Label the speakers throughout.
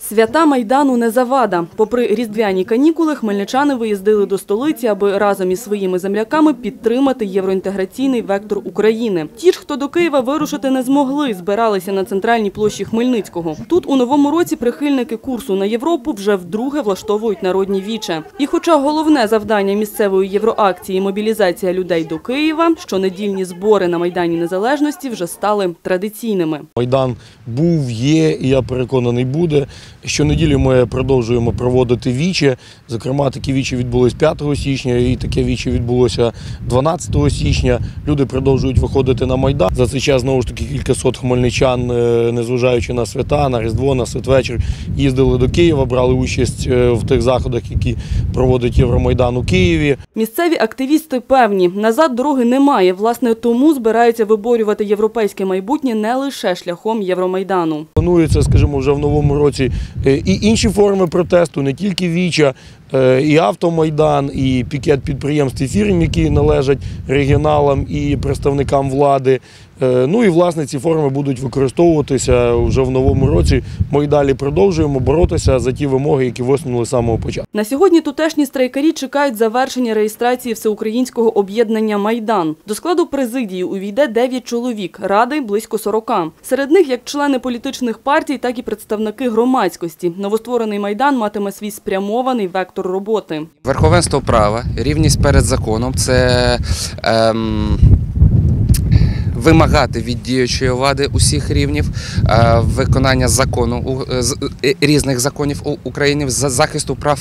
Speaker 1: Свята Майдану не завада. Попри різдвяні канікули, хмельничани виїздили до столиці, аби разом із своїми земляками підтримати євроінтеграційний вектор України. Ті ж, хто до Києва вирушити не змогли, збиралися на центральній площі Хмельницького. Тут у новому році прихильники курсу на Європу вже вдруге влаштовують народні віче. І хоча головне завдання місцевої євроакції – мобілізація людей до Києва, щонедільні збори на Майдані Незалежності вже стали традиційними.
Speaker 2: Майдан був, є, і я переконаний, буде. Щонеділі ми продовжуємо проводити вічі. Зокрема, такі вічі відбулись 5 січня, і таке вічі відбулося 12 січня. Люди продовжують виходити на Майдан. За цей час знову ж таки кількасот хмельничан, е, незважаючи на свята, на Різдво, на святвечір, їздили до Києва, брали участь е, в тих заходах, які проводить Євромайдан у Києві.
Speaker 1: Місцеві активісти певні, назад дороги немає. Власне, тому збираються виборювати європейське майбутнє не лише шляхом Євромайдану.
Speaker 2: Планується, скажімо, вже в новому році і інші форми протесту, не тільки Віча, е, і автомайдан, і пікет підприємств і фірм, які належать регіоналам і представникам влади. Е, Ну і власне ці форми будуть використовуватися вже в новому році. Ми й далі продовжуємо боротися за ті вимоги, які висунули з самого початку.
Speaker 1: На сьогодні тутешні страйкарі чекають завершення реєстрації всеукраїнського об'єднання Майдан. До складу президії увійде 9 чоловік, ради близько 40. Серед них як члени політичних партій, так і представники громадськості. Новостворений майдан матиме свій спрямований вектор роботи.
Speaker 3: Верховенство права, рівність перед законом це ем, вимагати від діючої влади усіх рівнів, е, виконання закону е, е, різних законів України, за- захисту прав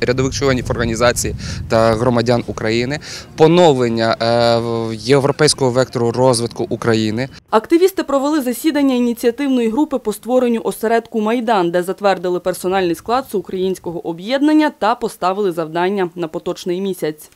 Speaker 3: рядових членів організації та громадян України, поновлення європейського вектору розвитку України.
Speaker 1: Активісти провели засідання ініціативної групи по створенню осередку Майдан, де затвердили персональний склад всеукраїнського об'єднання та поставили завдання на поточний місяць.